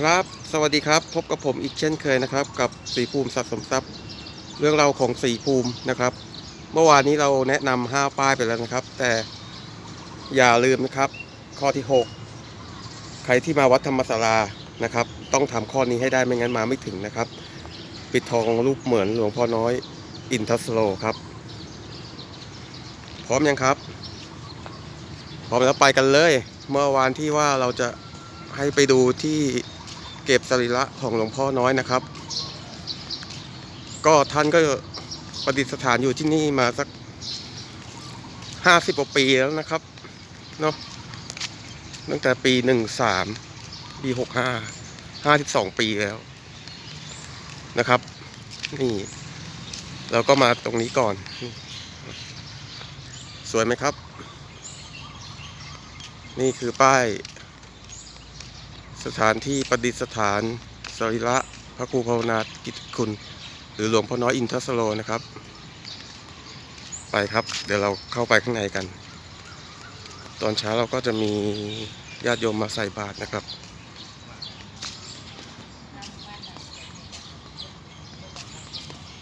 ครับ สวัสดีครับ พบกับผมอีกเช่นเคยนะครับ กับสีภูมิสะสมทรัพย์ เรื่องราวของสีภูมินะครับ เมื่อวานนี้เราแนะนำห้าป้ายไปแล้วนะครับ แต่อย่าลืมนะครับ ข้อที่ 6 ใครที่มาวัดธรรมศาลานะครับ ต้องทำข้อนี้ให้ได้ไม่งั้นมาไม่ถึงนะครับ ปิดทองรูปเหมือนหลวงพ่อน้อยอินทัสโลครับ พร้อมยังครับพร้อมแล้วไปกันเลย เมื่อวานที่ว่าเราจะให้ไปดูที่ เก็บสรีระของหลวงพ่อน้อยนะครับ ก็ท่านก็ประดิษฐานอยู่ที่นี่มาสักห้าสิบกว่าปีแล้วนะครับเนาะตั้งแต่ปีหนึ่งสามปีหกห้าห้าสิบสองปีแล้วนะครับ นี่เราก็มาตรงนี้ก่อน สวยไหมครับ นี่คือป้าย สถานที่ประดิษฐานสรีระพระครูภาวนากิจคุณ หรือหลวงพ่อน้อยอินทสโลนะครับ ไปครับเดี๋ยวเราเข้าไปข้างในกัน ตอนเช้าเราก็จะมีญาติโยมมาใส่บาตรนะครับ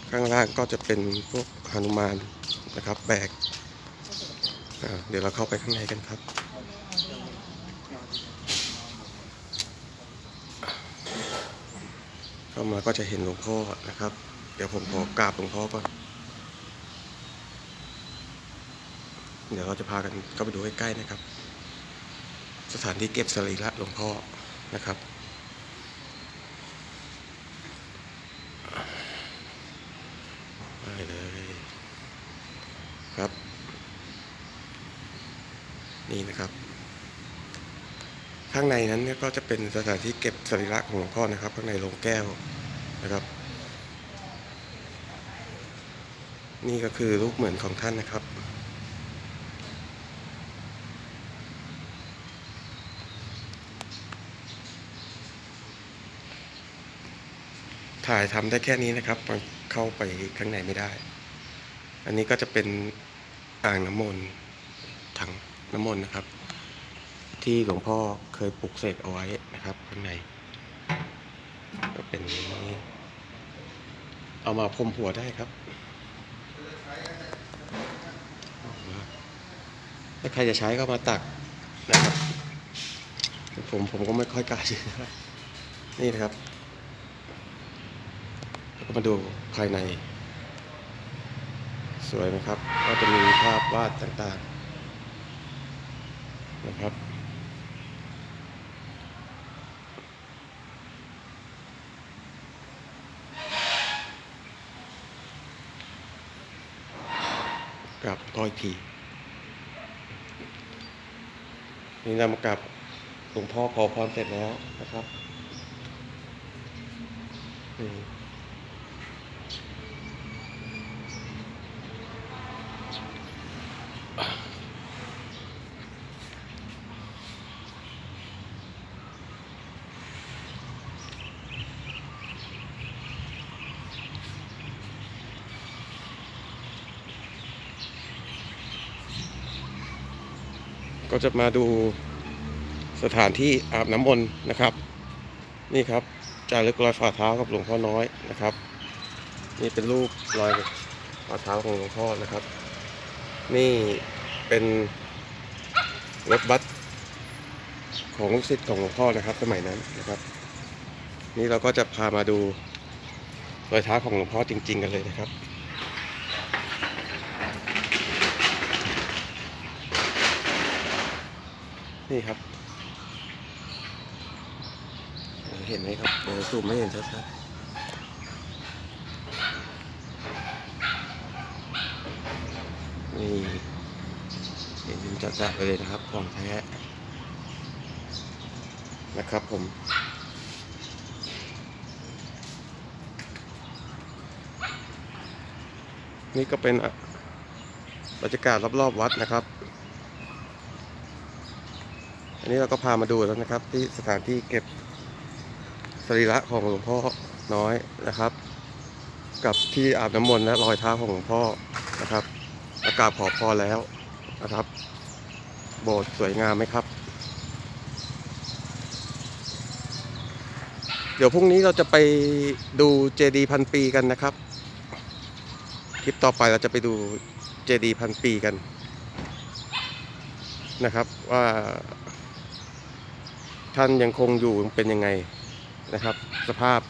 ข้างล่างก็จะเป็นพวกหนุมานนะครับ แบก เดี๋ยวเราเข้าไปข้างในกันครับ เข้ามาก็จะเห็นหลวงพ่อนะครับ เดี๋ยวผมขอกราบหลวงพ่อก่อนเดี๋ยวเราจะพากันเข้าไปดูใกล้ๆนะครับ สถานที่เก็บสรีระหลวงพ่อนะครับไปเลยครับ นี่นะครับ ข้างในนั้นเนี่ยก็จะเป็นสถานที่เก็บสรีระของหลวงพ่อนะครับ ข้างในโรงแก้วนะครับ นี่ก็คือรูปเหมือนของท่านนะครับถ่ายทำได้แค่นี้นะครับมันเข้าไปข้างในไม่ได้ อันนี้ก็จะเป็นอ่างน้ำมนต์ถังน้ำมนต์นะครับ ที่หลวงพ่อเคยปลุกเสกเอาไว้นะครับข้างใน ก็เป็นนี้เอามาพรมหัวได้ครับ ถ้าใครจะใช้ก็มาตักนะครับผมผมก็ไม่ค่อยกล้าใช้นี่นะครับแล้วก็มาดูภายใน สวยไหมครับ ก็จะมีภาพวาดต่างๆนะครับ กับพ่ออีกทีนี่นำกับหลวงพ่อขอพรเสร็จแล้วนะครับ อืม ก็จะมาดูสถานที่อาบน้ำมนต์นะครับ นี่ครับจารึกรอยฝ่าเท้ากับหลวงพ่อน้อยนะครับ นี่เป็นรูปรอยฝ่าเท้าของหลวงพ่อนะครับ นี่เป็นรถบัสของลูกศิษย์ของหลวงพ่อนะครับ สมัยนั้นนะครับ นี่เราก็จะพามาดูรอยเท้าของหลวงพ่อจริง ๆ กันเลยนะครับ นี่ครับ เห็นไหมครับเดี๋ยวซูมไม่เห็นชัดๆนี่เห็นจัดๆไปเลยนะครับของแท้นะครับผมนี่ก็เป็นบรรยากาศรอบๆวัดนะครับ อันนี้เราก็พามาดูแล้วนะครับ ที่สถานที่เก็บสรีระของหลวงพ่อน้อยนะครับ กับที่อาบน้ำมนต์และรอยเท้าของหลวงพ่อนะครับอากาบขอพรแล้วนะครับ โบสถ์สวยงามไหมครับ เดี๋ยวพรุ่งนี้เราจะไปดูเจดีพันปีกันนะครับ คลิปต่อไปเราจะไปดูเจดีพันปีกันนะครับ ว่า ท่านยังคงอยู่เป็นยังไงนะครับ สภาพ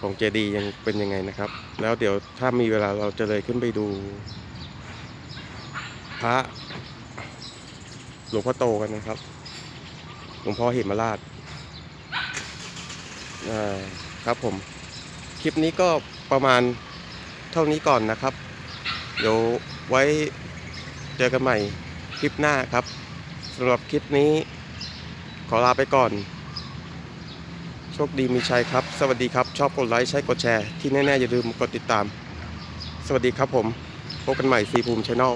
ของเจดียังเป็นยังไงนะครับ แล้วเดี๋ยวถ้ามีเวลาเราจะเลยขึ้นไปดู พระหลวงพ่อโตกันนะครับหลวงพ่อเหมราชครับผม คลิปนี้ก็ประมาณเท่านี้ก่อนนะครับ เดี๋ยวไว้เจอกันใหม่คลิปหน้าครับสำหรับคลิปนี้ ขอลาไปก่อน โชคดีมีชัยครับ สวัสดีครับ ชอบกดไลค์ ใช้กดแชร์ ที่แน่ ๆ อย่าลืมกดติดตาม สวัสดีครับผม พบกันใหม่ซีภูมิชแนล